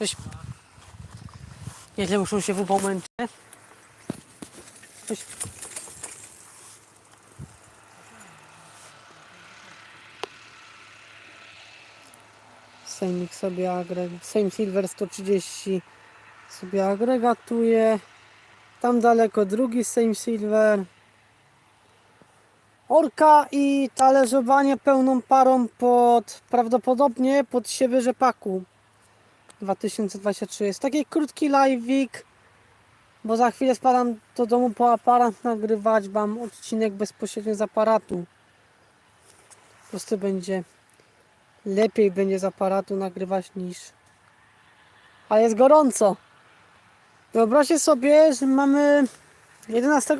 Weź. Nieźle muszą się w pomęczyć. Weź. Sejmik sobie agregat, Sejm Silver 130 sobie agregatuje. Tam daleko drugi Sejm Silver. Orka i talerzowanie pełną parą pod prawdopodobnie pod siewy rzepaku 2023. Jest taki krótki live'ik, bo za chwilę spadam do domu po aparat nagrywać wam odcinek bezpośrednio z aparatu. Po prostu będzie lepiej będzie z aparatu nagrywać niż a jest gorąco. Wyobraźcie sobie, że mamy 11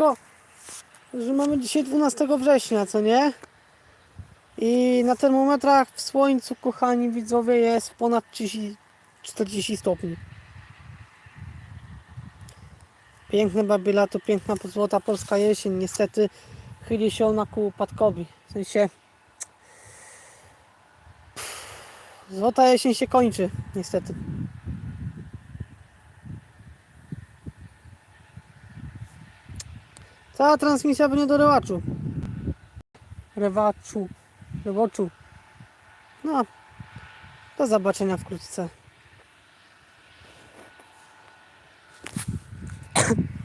że mamy dzisiaj 12 września, co nie? I na termometrach w słońcu, kochani widzowie, jest ponad 30, 40 stopni. Piękne babila to piękna złota polska jesień. Niestety chyli się ona ku upadkowi. W sensie złota jesień się kończy, niestety. Cała transmisja będzie do rewaczu. Rewaczu. Rewaczu. No. Do zobaczenia wkrótce.